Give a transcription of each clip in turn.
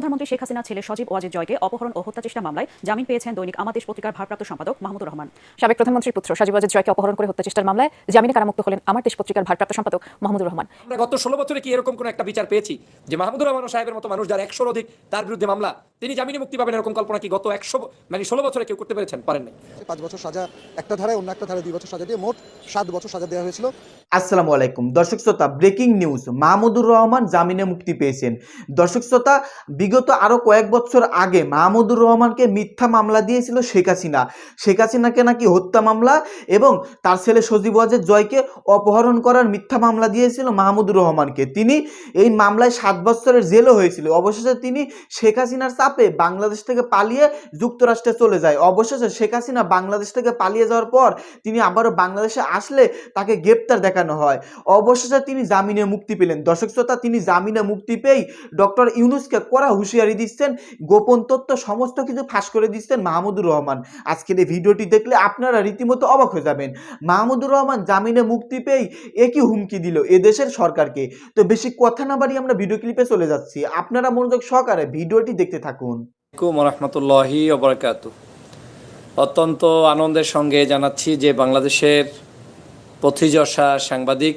প্রধানমন্ত্রী শেখ হাসিনা ছেলে সজীব ওয়াজেদ জয়কে অপহরণ ও হত্যা চেষ্টা মামলায় জামিন পেয়েছেন দৈনিক আমাদেশ পত্রিকার ভারপ্রাপ্ত সম্পাদক মাহমুদুর রহমান। সাবেক প্রধানমন্ত্রীর পুত্র সাজিব ওয়াজেদ জয়কে অপহরণ করে হত্যা চেষ্টার মামলায় জামিনে কারামুক্ত হলেন আমার দেশ পত্রিকার ভারপ্রাপ্ত সম্পাদক মাহমুদুর রহমান। আমরা গত ষোলো বছরে কি এরকম কোন একটা বিচার পেয়েছি যে মাহমুদুর রহমান সাহেবের মতো মানুষ যার একশোর অধিক তার বিরুদ্ধে মামলা তিনি জামিনে মুক্তি পাবেন এরকম কল্পনা কি গত একশো মানে ষোলো বছরে কেউ করতে পেরেছেন? পারেন নাই। পাঁচ বছর সাজা একটা ধারায় অন্য একটা ধারায় দুই বছর সাজা দিয়ে মোট সাত বছর সাজা দেওয়া হয়েছিল। আসসালামু আলাইকুম। দর্শক শ্রোতা ব্রেকিং নিউজ মাহমুদুর রহমান জামিনে মুক্তি পেয়েছেন। দর্শক শ্রোতা বিগত আরও কয়েক বছর আগে মাহমুদুর রহমানকে মিথ্যা মামলা দিয়েছিল শেখ হাসিনা। শেখ হাসিনাকে নাকি হত্যা মামলা এবং তার ছেলে সজীব ওয়াজেদ জয়কে অপহরণ করার মিথ্যা মামলা দিয়েছিল মাহমুদুর রহমানকে। তিনি এই মামলায় সাত বছরের জেলও হয়েছিল। অবশেষে তিনি শেখ হাসিনার চাপে বাংলাদেশ থেকে পালিয়ে যুক্তরাষ্ট্রে চলে যায়। অবশেষে শেখ হাসিনা বাংলাদেশ থেকে পালিয়ে যাওয়ার পর তিনি আবারও বাংলাদেশে আসলে তাকে গ্রেপ্তার দেখানো হয়। অবশেষে তিনি জামিনে মুক্তি পেলেন। দর্শক শ্রোতা, তিনি জামিনে মুক্তি পেয়েই ডক্টর ইউনুসকে কড়া হুঁশিয়ারি দিচ্ছেন, গোপন তথ্য সমস্ত কিছু ফাঁস করে দিচ্ছেন মাহমুদুর রহমান। আজকের এই ভিডিওটি দেখলে আপনারা রীতিমতো অবাক হয়ে যাবেন। মাহমুদুর রহমান জামিনে মুক্তি পেয়েই একই হুমকি দিল এদেশের সরকারকে। তো বেশি কথা না বাড়িয়ে আমরা ভিডিও ক্লিপে চলে যাচ্ছি। আপনারা মনোযোগ সহকারে ভিডিওটি দেখতে থাকুন। রহমতুল্লাহি ওবরাকাত। অত্যন্ত আনন্দের সঙ্গে জানাচ্ছি যে বাংলাদেশের পথিযশা সাংবাদিক,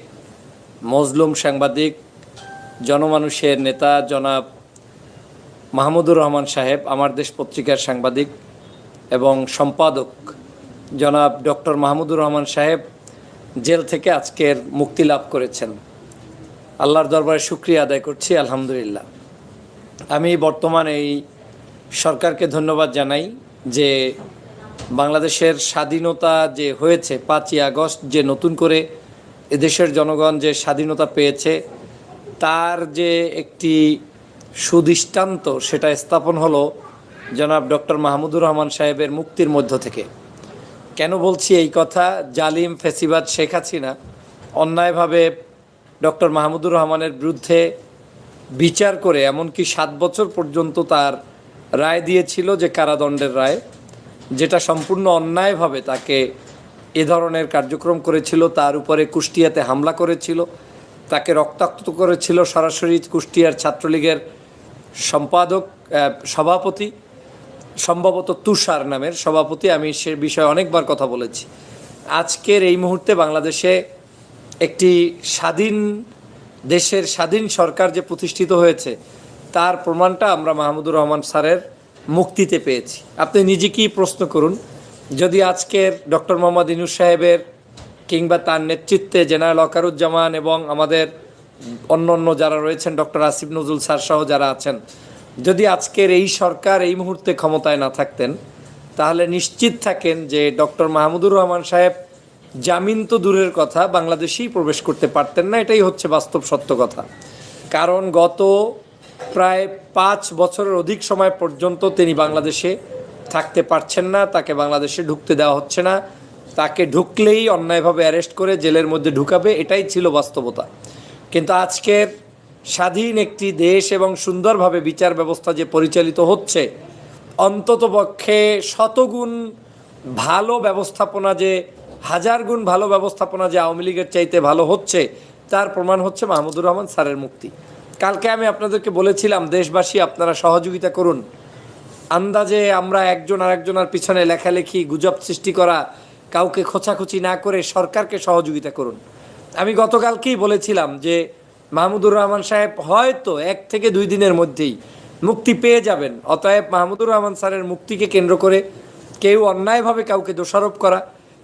মজলুম সাংবাদিক, জনমানুষের নেতা জনাব মাহমুদুর রহমান সাহেব, আমার দেশ পত্রিকার সাংবাদিক এবং সম্পাদক। জনাব ডক্টর মাহমুদুর রহমান সাহেব জেল থেকে আজকের মুক্তি লাভ করেছেন। আল্লাহর দরবারে শুক্রিয়া আদায় করছি, আলহামদুলিল্লাহ। আমি বর্তমান এই সরকারকে ধন্যবাদ জানাই যে বাংলাদেশের স্বাধীনতা যে হয়েছে পাঁচই আগস্ট, যে নতুন করে এদেশের জনগণ যে স্বাধীনতা পেয়েছে, তার যে একটি সুদৃষ্টান্ত সেটা স্থাপন হলো জনাব ডক্টর মাহমুদুর রহমান সাহেবের মুক্তির মধ্য থেকে। কেন বলছি এই কথা? জালিম ফেসিবাদ শেখ হাসিনা অন্যায়ভাবে ডক্টর মাহমুদুর রহমানের বিরুদ্ধে বিচার করে এমনকি সাত বছর পর্যন্ত তার রায় দিয়েছিল যে কারাদণ্ডের রায়, যেটা সম্পূর্ণ অন্যায়ভাবে তাকে এ ধরনের কার্যক্রম করেছিল, তার উপরে কুষ্টিয়াতে হামলা করেছিল, তাকে রক্তাক্ত করেছিল, সরাসরি কুষ্টিয়ার ছাত্রলীগের সম্পাদক সভাপতি, সম্ভবত তুষার নামের সভাপতি, আমি সে বিষয়ে অনেকবার কথা বলেছি। আজকের এই মুহূর্তে বাংলাদেশে একটি স্বাধীন দেশের স্বাধীন সরকার যে প্রতিষ্ঠিত হয়েছে, তার প্রমাণটা আমরা মাহমুদুর রহমান স্যারের মুক্তিতে পেয়েছি। আপনি নিজেকেই প্রশ্ন করুন? যদি আজকের ডক্টর মোহাম্মদ ইনুস সাহেবের কিংবা তার নেতৃত্বে জেনারেল অকারুজ্জামান এবং আমাদের অন্য অন্য যারা রয়েছেন, ডক্টর আসিফ নজরুল স্যার সহ যারা আছেন, যদি আজকের এই সরকার এই মুহূর্তে ক্ষমতায় না থাকতেন, তাহলে নিশ্চিত থাকেন যে ডক্টর মাহমুদুর রহমান সাহেব জামিন তো দূরের কথা, বাংলাদেশেই প্রবেশ করতে পারতেন না, এটাই হচ্ছে বাস্তব সত্য কথা। কারণ গত প্রায় পাঁচ বছরের অধিক সময় পর্যন্ত তিনি বাংলাদেশে থাকতে পারছেন না, তাকে বাংলাদেশে ঢুকতে দেওয়া হচ্ছে না, তাকে ঢুকলেই অন্যায়ভাবে অ্যারেস্ট করে জেলের মধ্যে ঢুকাবে, এটাই ছিল বাস্তবতা। কিন্তু আজকের স্বাধীন একটি দেশ এবং সুন্দরভাবে বিচার ব্যবস্থা যে পরিচালিত হচ্ছে অন্ততপক্ষে শতগুণ ভালো ব্যবস্থাপনা যে, হাজার গুণ ভালো ব্যবস্থাপনা যে আওয়ামী লীগের চাইতে ভালো হচ্ছে, তার প্রমাণ হচ্ছে মাহমুদুর রহমান স্যারের মুক্তি। কালকে আমি আপনাদেরকে বলেছিলাম, দেশবাসী আপনারা সহযোগিতা করুন। আন্দাজে আমরা একজন আরেকজনের পিছনে লেখালেখি, গুজব সৃষ্টি করা, কাউকে খোঁচাখুচি না করে সরকারকে সহযোগিতা করুন। আমি গতকালকেই বলেছিলাম যে মাহমুদুর রহমান সাহেব হয়তো এক থেকে দুই দিনের মধ্যেই মুক্তি পেয়ে যাবেন। অতএব মাহমুদুর রহমান স্যারের মুক্তিকে কেন্দ্র করে কেউ অন্যায়ভাবে কাউকে দোষারোপ করা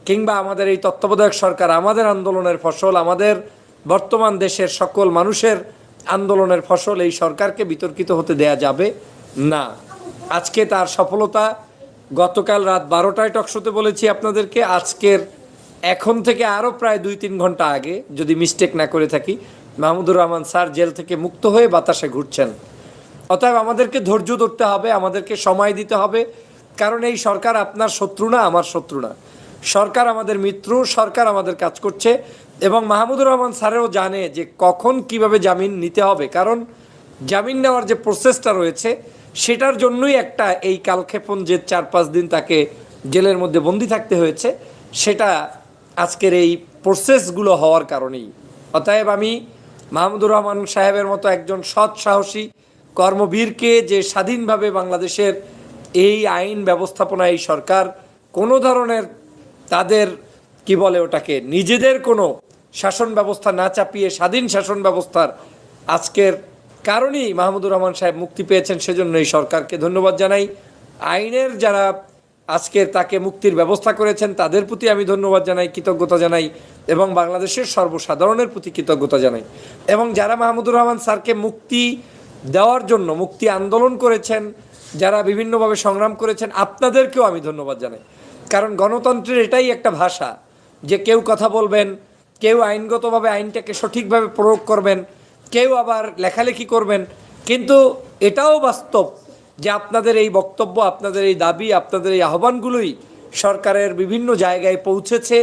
কিংবা আমাদের এই তত্ত্বাবধায়ক সরকার, আমাদের আন্দোলনের ফসল, আমাদের বর্তমান দেশের সকল মানুষের আন্দোলনের ফসল এই সরকারকে বিতর্কিত হতে দেয়া যাবে না। আজকে তার সফলতা গতকাল রাত বারোটায় টকশোতে বলেছি আপনাদেরকে, আজকের এখন থেকে আরও প্রায় দুই তিন ঘণ্টা আগে যদি মিস্টেক না করে থাকি, মাহমুদুর রহমান স্যার জেল থেকে মুক্ত হয়ে বাতাসে ঘুরছেন। অতএব আমাদেরকে ধৈর্য ধরতে হবে, আমাদেরকে সময় দিতে হবে, কারণ এই সরকার আপনার শত্রু না, আমার শত্রু না। সরকার আমাদের মিত্র, সরকার আমাদের কাজ করছে এবং মাহমুদুর রহমান স্যারেও জানে যে কখন কীভাবে জামিন নিতে হবে, কারণ জামিন নেওয়ার যে প্রসেসটা রয়েছে, সেটার জন্যই একটা এই কালক্ষেপণ যে চার পাঁচ দিন তাকে জেলের মধ্যে বন্দি থাকতে হয়েছে, সেটা আজকের এই প্রসেসগুলো হওয়ার কারণেই। অতএব আমি মাহমুদুর রহমান সাহেবের মতো একজন সৎ সাহসী কর্মবীরকে যে স্বাধীনভাবে বাংলাদেশের এই আইন ব্যবস্থাপনা, এই সরকার কোনো ধরনের তাদের, কি বলে ওটাকে, নিজেদের কোনো শাসন ব্যবস্থা না চাপিয়ে স্বাধীন শাসন ব্যবস্থার আজকের কারণেই মাহমুদুর রহমান সাহেব মুক্তি পেয়েছেন, সেজন্য এই সরকারকে ধন্যবাদ জানাই। আইনের যারা আজকে তাকে মুক্তির ব্যবস্থা করেছেন, তাদের প্রতি আমি ধন্যবাদ জানাই, কৃতজ্ঞতা জানাই এবং বাংলাদেশের সর্বসাধারণের প্রতি কৃতজ্ঞতা জানাই। এবং যারা মাহমুদুর রহমান স্যারকে মুক্তি দেওয়ার জন্য, মুক্তি আন্দোলন করেছেন, যারা বিভিন্নভাবে সংগ্রাম করেছেন, আপনাদেরকেও আমি ধন্যবাদ জানাই। কারণ গণতন্ত্রের এটাই একটা ভাষা যে কেউ কথা বলবেন, কেউ আইনগতভাবে আইনটাকে সঠিকভাবে প্রয়োগ করবেন, কেউ আবার লেখালেখি করবেন। কিন্তু এটাও বাস্তব যে আপনাদের এই বক্তব্য, আপনাদের এই দাবি, আপনাদের এই আহ্বানগুলোই সরকারের বিভিন্ন জায়গায় পৌঁছেছে,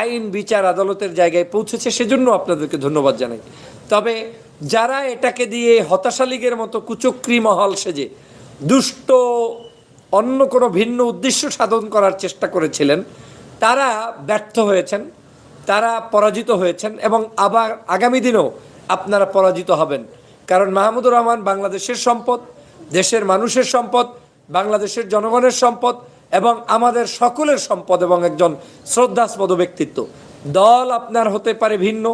আইন, বিচার, আদালতের জায়গায় পৌঁছেছে, সেজন্য আপনাদেরকে ধন্যবাদ জানাই। তবে যারা এটাকে দিয়ে হতাশা লীগের মতো কুচক্রি মহল সেজে দুষ্ট অন্য কোনো ভিন্ন উদ্দেশ্য সাধন করার চেষ্টা করেছিলেন, তারা ব্যর্থ হয়েছেন, তারা পরাজিত হয়েছেন এবং আবার আগামী দিনেও আপনারা পরাজিত হবেন। কারণ মাহমুদুর রহমান বাংলাদেশের সম্পদ দেশের মানুষের সম্পদ, বাংলাদেশের জনগণের সম্পদ এবং আমাদের সকলের সম্পদ এবং একজন শ্রদ্ধাস্পদ ব্যক্তিত্ব। দল আপনার হতে পারে ভিন্ন,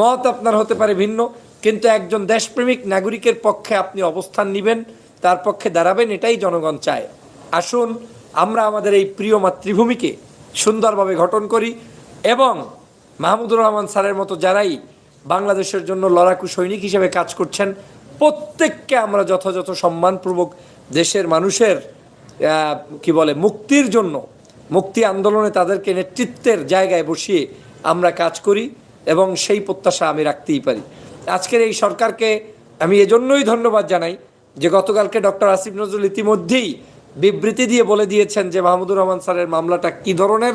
মত আপনার হতে পারে ভিন্ন, কিন্তু একজন দেশপ্রেমিক নাগরিকের পক্ষে আপনি অবস্থান নেবেন, তার পক্ষে দাঁড়াবেন, এটাই জনগণ চায়। আসুন, আমরা আমাদের এই প্রিয় মাতৃভূমিকে সুন্দরভাবে গঠন করি এবং মাহমুদুর রহমান স্যারের মতো যারাই বাংলাদেশের জন্য লড়াকু সৈনিক হিসেবে কাজ করছেন প্রত্যেককে আমরা যথাযথ সম্মানপূর্বক দেশের মানুষের কি বলে, মুক্তির জন্য, মুক্তি আন্দোলনে তাদেরকে নেতৃত্বের জায়গায় বসিয়ে আমরা কাজ করি এবং সেই প্রত্যাশা আমি রাখতেই পারি। আজকের এই সরকারকে আমি এজন্যই ধন্যবাদ জানাই যে গতকালকে ডক্টর আসিফ নজরুল ইতিমধ্যেই বিবৃতি দিয়ে বলে দিয়েছেন যে মাহমুদুর রহমান স্যারের মামলাটা কী ধরনের,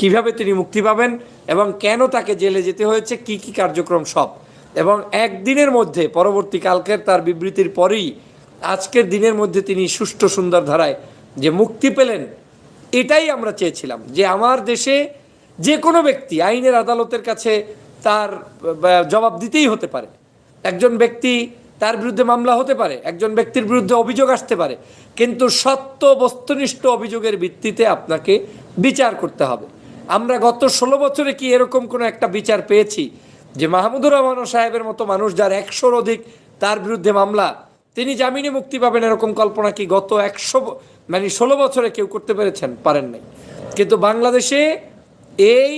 কীভাবে তিনি মুক্তি পাবেন এবং কেন তাকে জেলে যেতে হয়েছে, কি কি কার্যক্রম সব। এবং একদিনের মধ্যে, পরবর্তী কালকের তার বিবৃতির পরেই আজকের দিনের মধ্যে তিনি সুষ্ঠু সুন্দর ধারায় যে মুক্তি পেলেন, এটাই আমরা চেয়েছিলাম যে আমার দেশে যে কোনো ব্যক্তি আইনের আদালতের কাছে তার জবাব দিতেই হতে পারে। একজন ব্যক্তি তার বিরুদ্ধে মামলা হতে পারে, একজন ব্যক্তির বিরুদ্ধে অভিযোগ আসতে পারে, কিন্তু সত্য বস্তুনিষ্ঠ অভিযোগের ভিত্তিতে আপনাকে বিচার করতে হবে। আমরা গত ষোলো বছরে কি এরকম কোনো একটা বিচার পেয়েছি? যে মাহমুদুর রহমান সাহেবের মতো মানুষ যার একশোর অধিক তার বিরুদ্ধে মামলা, তিনি জামিনে মুক্তি পাবেন এরকম কল্পনা কি গত একশো মানে ষোলো বছরে কেউ করতে পেরেছেন? পারেন নাই। কিন্তু বাংলাদেশে এই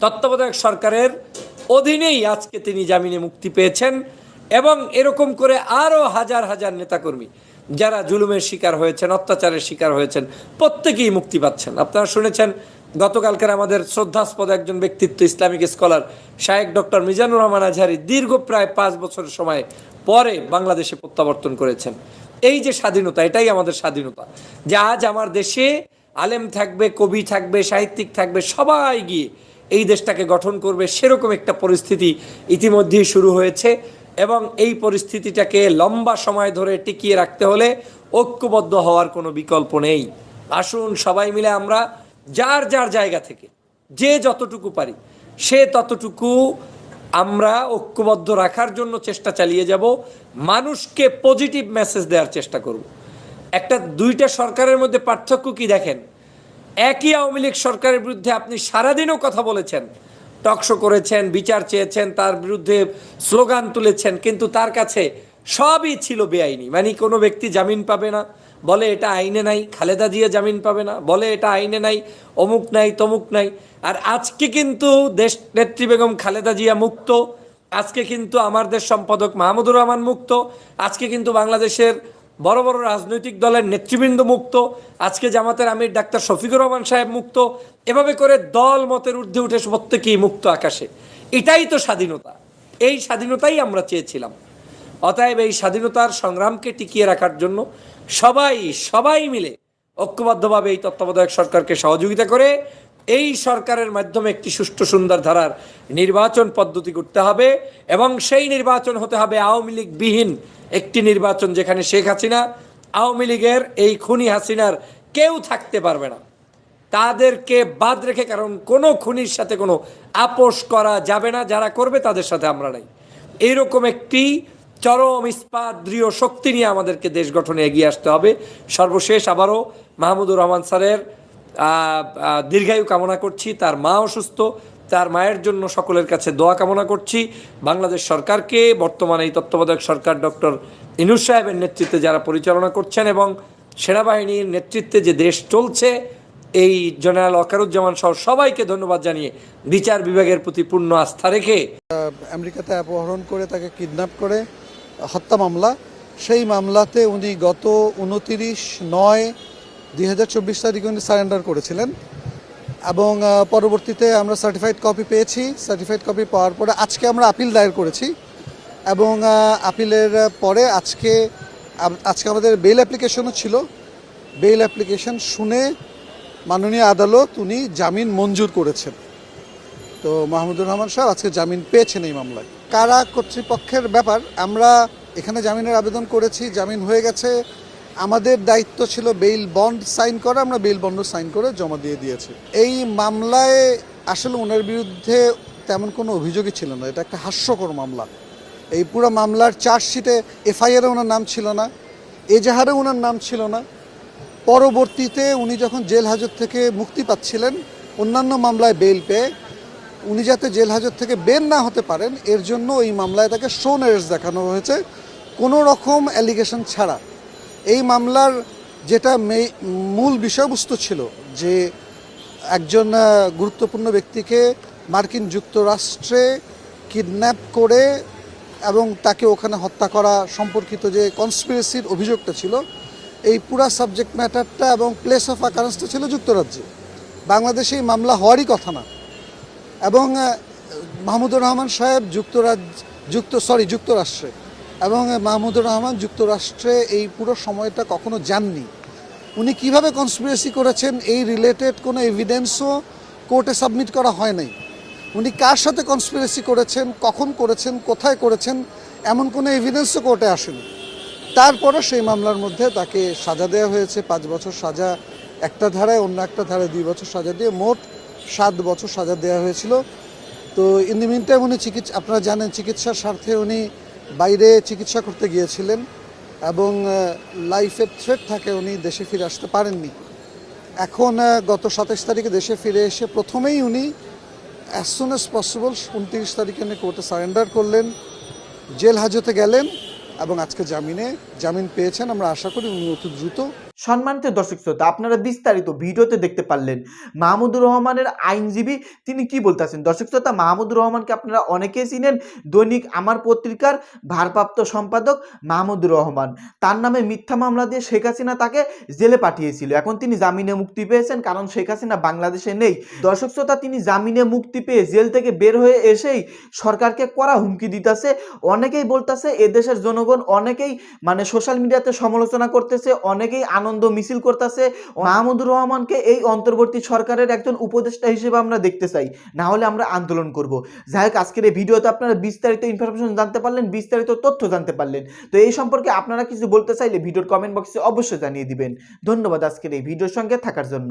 তত্ত্বাবধায়ক সরকারের অধীনেই আজকে তিনি জামিনে মুক্তি পেয়েছেন এবং এরকম করে আরও হাজার হাজার নেতাকর্মী যারা জুলুমের শিকার হয়েছেন, অত্যাচারের শিকার হয়েছেন, প্রত্যেকেই মুক্তি পাচ্ছেন। আপনারা শুনেছেন গতকালকের আমাদের শ্রদ্ধাস্পদ একজন ব্যক্তিত্ব, ইসলামিক স্কলার শায়েক ডক্টর মিজানুর রহমান আজহারি দীর্ঘ প্রায় পাঁচ বছরের সময় পরে বাংলাদেশে প্রত্যাবর্তন করেছেন। এই যে স্বাধীনতা, এটাই আমাদের স্বাধীনতা। যে আজ আমার দেশে আলেম থাকবে, কবি থাকবে, সাহিত্যিক থাকবে, সবাই গিয়ে এই দেশটাকে গঠন করবে, সেরকম একটা পরিস্থিতি ইতিমধ্যেই শুরু হয়েছে এবং এই পরিস্থিতিটাকে লম্বা সময় ধরে টিকিয়ে রাখতে হলে ঐক্যবদ্ধ হওয়ার কোনো বিকল্প নেই। আসুন সবাই মিলে আমরা যার যার জায়গা থেকে, যে যতটুকু পারি, সে ততটুকু আমরা ঐক্যবদ্ধ রাখার জন্য চেষ্টা চালিয়ে যাব, মানুষকে পজিটিভ মেসেজ দেওয়ার চেষ্টা করব। একটা, দুইটা সরকারের মধ্যে পার্থক্য কি দেখেন? একই আওয়ামী লীগ সরকারের বিরুদ্ধে আপনি সারাদিনও কথা বলেছেন টকশো করেছেন, বিচার চেয়েছেন, তার বিরুদ্ধে স্লোগান তুলেছেন, কিন্তু তার কাছে সবই ছিল বেআইনি। মানে কোনো ব্যক্তি জামিন পাবে না বলে, এটা আইনে নাই, খালেদা জিয়া জামিন পাবে না। বলে, এটা আইনে নাই, অমুক নাই, তমুক নাই। আর আজকে কিন্তু দেশ নেত্রী বেগম খালেদা জিয়া মুক্ত। আজকে কিন্তু আমার দেশ সম্পাদক মাহমুদুর রহমান মুক্ত। আজকে কিন্তু বাংলাদেশের বড় বড় রাজনৈতিক দলের নেতৃবৃন্দ মুক্ত। আজকে জামাতের আমির ডাক্তার শফিকুর রহমান সাহেব মুক্ত। এভাবে করে দল মতের ঊর্ধ্বে উঠে প্রত্যেকেই মুক্ত আকাশে। এটাই তো স্বাধীনতা। এই স্বাধীনতাই আমরা চেয়েছিলাম। অতএব এই স্বাধীনতার সংগ্রামকে টিকিয়ে রাখার জন্য সবাই সবাই মিলে ঐক্যবদ্ধভাবে এই তত্ত্বাবধায়ক সরকারকে সহযোগিতা করে এই সরকারের মাধ্যমে একটি সুষ্ঠু সুন্দর ধারার নির্বাচন পদ্ধতি করতে হবে এবং সেই নির্বাচন হতে হবে আওয়ামী লীগ বিহীন একটি নির্বাচন যেখানে শেখ হাসিনা, আওয়ামী লীগের এই খুনি হাসিনার কেউ থাকতে পারবে না। তাদেরকে বাদ রেখে কারণ কোনো খুনির সাথে কোনো আপোষ করা যাবে না, যারা করবে তাদের সাথে আমরা নাই। এইরকম একটি চরম ইস্পাত, দৃঢ় শক্তি নিয়ে আমাদেরকে দেশ গঠনে এগিয়ে আসতে হবে। সর্বশেষ আবারও মাহমুদুর রহমান স্যারের দীর্ঘায়ু কামনা করছি। তার মা অসুস্থ তার মায়ের জন্য সকলের কাছে দোয়া কামনা করছি। বাংলাদেশ সরকারকে, বর্তমানে এই তত্ত্বাবধায়ক সরকার ডক্টর ইনুস সাহেবের নেতৃত্বে যারা পরিচালনা করছেন এবং সেনাবাহিনীর নেতৃত্বে যে দেশ চলছে, এই জেনারেল অকারুজ্জামান সহ সবাইকে ধন্যবাদ জানিয়ে বিচার বিভাগের প্রতি পূর্ণ আস্থা রেখে আমেরিকাতে অপহরণ করে তাকে কিডন্যাপ করে হত্যা মামলা। সেই মামলাতে উনি গত উনতিরিশ নয় দুই হাজার চব্বিশ তারিখে উনি সারেন্ডার করেছিলেন এবং পরবর্তীতে আমরা সার্টিফাইড কপি পেয়েছি। সার্টিফাইড কপি পাওয়ার পরে আজকে আমরা আপিল দায়ের করেছি এবং আপিলের পরে আজকে আজকে আমাদের বেল অ্যাপ্লিকেশনও ছিল। বেল অ্যাপ্লিকেশন শুনে মাননীয় আদালত উনি জামিন মঞ্জুর করেছেন। তো মাহমুদুর রহমান সাহেব আজকে জামিন পেয়েছেন এই মামলায়। কারা কর্তৃপক্ষের ব্যাপার? আমরা এখানে জামিনের আবেদন করেছি, জামিন হয়ে গেছে। আমাদের দায়িত্ব ছিল বেইল বন্ড সাইন করা, আমরা বেইল বন্ড সাইন করে জমা দিয়ে দিয়েছি। এই মামলায় আসলে ওনার বিরুদ্ধে তেমন কোনো অভিযোগই ছিল না। এটা একটা হাস্যকর মামলা। এই পুরো মামলার চার্জশিটে এফআইআরে ওনার নাম ছিল না, এজাহারে ওনার নাম ছিল না। পরবর্তীতে উনি যখন জেল হাজত থেকে মুক্তি পাচ্ছিলেন, অন্যান্য মামলায় বেল পেয়ে উনি যাতে জেল হাজত থেকে বের না হতে পারেন, এর জন্য এই মামলায় তাকে শোন দেখানো হয়েছে। কোনো রকম অ্যালিগেশন ছাড়া। এই মামলার যেটা মূল বিষয়বস্তু ছিল যে একজন গুরুত্বপূর্ণ ব্যক্তিকে মার্কিন যুক্তরাষ্ট্রে কিডন্যাপ করে এবং তাকে ওখানে হত্যা করা সম্পর্কিত যে কনস্পিরেসির অভিযোগটা ছিল, এই পুরা সাবজেক্ট ম্যাটারটা এবং প্লেস অফ আকারেন্সটা ছিল যুক্তরাজ্যে। বাংলাদেশে এই মামলা হওয়ারই কথা না। এবং মাহমুদুর রহমান সাহেব যুক্তরাজ্য যুক্ত সরি যুক্তরাষ্ট্রে। এবং মাহমুদুর রহমান যুক্তরাষ্ট্রে এই পুরো সময়টা কখনো যাননি। উনি কীভাবে কনস্পিরেসি করেছেন এই রিলেটেড কোনো এভিডেন্সও কোর্টে সাবমিট করা হয় নাই। উনি কার সাথে কনস্পিরেসি করেছেন, কখন করেছেন, কোথায় করেছেন, এমন কোনো এভিডেন্সও কোর্টে আসেনি। তারপরও সেই মামলার মধ্যে তাকে সাজা দেওয়া হয়েছে, পাঁচ বছর সাজা, একটা ধারায় অন্য একটা ধারায় দুই বছর সাজা দিয়ে মোট সাত বছর সাজা দেওয়া হয়েছিল। তো ইন দি মিন টাইম উনি চিকিৎসা আপনারা জানেন চিকিৎসার স্বার্থে উনি বাইরে চিকিৎসা করতে গিয়েছিলেন এবং লাইফের থ্রেট থাকে উনি দেশে ফিরে আসতে পারেননি। এখন গত সাতাশ তারিখে দেশে ফিরে এসে প্রথমেই উনি অ্যাজ সুন অ্যাজ পসিবল উনত্রিশ তারিখে উনি কোর্টে সারেন্ডার করলেন, জেল হাজতে গেলেন এবং আজকে জামিনে জামিন পেয়েছেন। আমরা আশা করি উনি অতি দ্রুত সম্মানিত দর্শক শ্রোতা, আপনারা বিস্তারিত ভিডিওতে দেখতে পারলেন মাহমুদুর রহমানের আইনজীবী তিনি কি বলতেছেন দর্শক শ্রোতা, মাহমুদুর রহমানকে আপনারা অনেকেই চিনেন, দৈনিক আমার পত্রিকার ভারপ্রাপ্ত সম্পাদক মাহমুদুর রহমান। তার নামে মিথ্যা মামলা দিয়ে শেখ হাসিনা তাকে জেলে পাঠিয়েছিল। এখন তিনি জামিনে মুক্তি পেয়েছেন, কারণ শেখ হাসিনা বাংলাদেশে নেই। দর্শক শ্রোতা, তিনি জামিনে মুক্তি পেয়ে জেল থেকে বের হয়ে এসেই সরকারকে কড়া হুমকি দিতেছে। অনেকেই বলতেছে এদেশের জনগণ অনেকেই মানে সোশ্যাল মিডিয়াতে সমালোচনা করতেছে, অনেকেই আনন্দ মিছিল করতেছে। মাহমুদুর রহমানকে এই অন্তর্বর্তী সরকারের একজন উপদেষ্টা হিসেবে আমরা দেখতে চাই। না হলে আমরা আন্দোলন করব। যাই হোক, আজকের এই ভিডিওতে আপনারা বিস্তারিত ইনফরমেশন জানতে পারলেন, বিস্তারিত তথ্য জানতে পারলেন। তো এই সম্পর্কে আপনারা কিছু বলতে চাইলে ভিডিওর কমেন্ট বক্সে অবশ্যই জানিয়ে দিবেন। ধন্যবাদ আজকের এই ভিডিওর সঙ্গে থাকার জন্য।